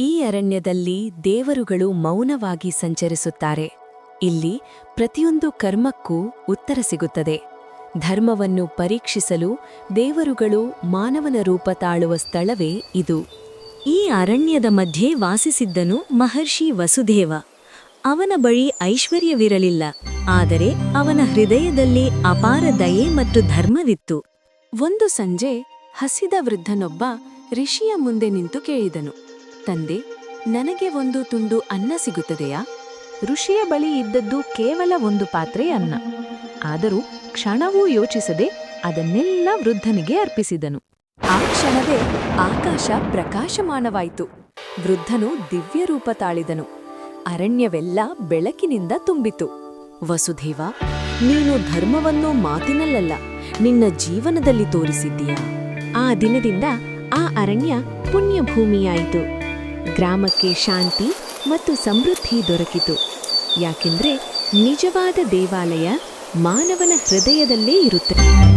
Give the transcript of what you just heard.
ಈ ಅರಣ್ಯದಲ್ಲಿ ದೇವರುಗಳು ಮೌನವಾಗಿ ಸಂಚರಿಸುತ್ತಾರೆ. ಇಲ್ಲಿ ಪ್ರತಿಯೊಂದು ಕರ್ಮಕ್ಕೂ ಉತ್ತರ ಸಿಗುತ್ತದೆ. ಧರ್ಮವನ್ನು ಪರೀಕ್ಷಿಸಲು ದೇವರುಗಳು ಮಾನವನ ರೂಪ ತಾಳುವ ಸ್ಥಳವೇ ಇದು. ಈ ಅರಣ್ಯದ ಮಧ್ಯೆ ವಾಸಿಸಿದ್ದನು ಮಹರ್ಷಿ ವಸುದೇವ. ಅವನ ಬಳಿ ಐಶ್ವರ್ಯವಿರಲಿಲ್ಲ, ಆದರೆ ಅವನ ಹೃದಯದಲ್ಲಿ ಅಪಾರ ದಯೆ ಮತ್ತು ಧರ್ಮವಿತ್ತು. ಒಂದು ಸಂಜೆ ಹಸಿದ ವೃದ್ಧನೊಬ್ಬ ಋಷಿಯ ಮುಂದೆ ನಿಂತು ಕೇಳಿದನು. ತಂದೆ, ನನಗೆ ಒಂದು ತುಂಡು ಅನ್ನ ಸಿಗುತ್ತದೆಯಾ? ಋಷಿಯ ಬಳಿ ಇದ್ದದ್ದು ಕೇವಲ ಒಂದು ಪಾತ್ರೆ ಅನ್ನ. ಆದರೂ ಕ್ಷಣವೂ ಯೋಚಿಸದೆ ಅದನ್ನೆಲ್ಲ ವೃದ್ಧನಿಗೆ ಅರ್ಪಿಸಿದನು. ಆ ಕ್ಷಣವೇ ಆಕಾಶ ಪ್ರಕಾಶಮಾನವಾಯಿತು. ವೃದ್ಧನು ದಿವ್ಯ ರೂಪ ತಾಳಿದನು. ಅರಣ್ಯವೆಲ್ಲ ಬೆಳಕಿನಿಂದ ತುಂಬಿತು. ವಸುದೇವ, ನೀನು ಧರ್ಮವನ್ನು ಮಾತಿನಲ್ಲಲ್ಲ, ನಿನ್ನ ಜೀವನದಲ್ಲಿ ತೋರಿಸಿದ್ದೀಯಾ? ಆ ದಿನದಿಂದ ಆ ಅರಣ್ಯ ಪುಣ್ಯಭೂಮಿಯಾಯಿತು. ಗ್ರಾಮಕ್ಕೆ ಶಾಂತಿ ಮತ್ತು ಸಮೃದ್ಧಿ ದೊರಕಿತು. ಯಾಕೆಂದರೆ ನಿಜವಾದ ದೇವಾಲಯ ಮಾನವನ ಹೃದಯದಲ್ಲೇ ಇರುತ್ತದೆ